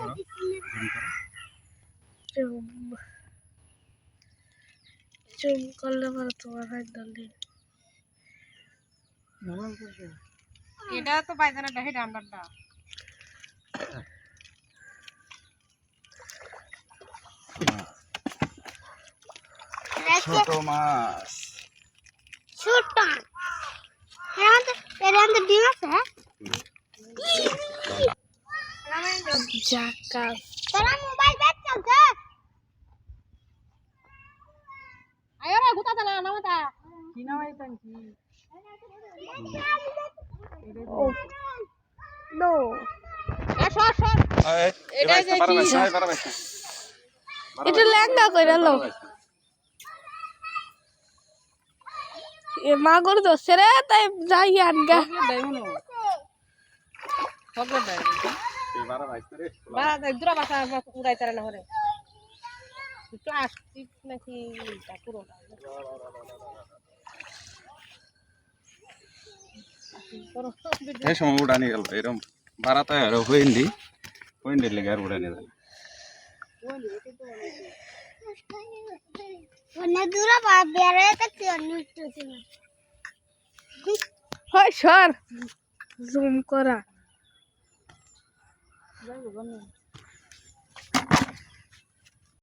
সরো জুম করো। চুম। চুম করলে পরে তোমার হাত ধরলি এটা তো পায়খানাটা হেটা আন্ডারটা ছোট মাছ। ছোট এর মধ্যে ডিম আছে জাকা। তোরা মোবাইল ব্যাগ চলছে আয় রে গুতা চালা নামাতা কি নামাইতাম কি? ও। নো। এ এটা যে কি? এটা কইরা লো দোষে রে তাই যাই আনগা। দুরা বাসা উড়াই তারা না হরে প্লাস্টিক নাকি পুরোটা এই সময় উড়ানি গেল এরকম বারাতে আর হইন্দি হইন্দি লেগে আর উড়ানি অনেক দূরে হয় সর। জুম করা। 边有个。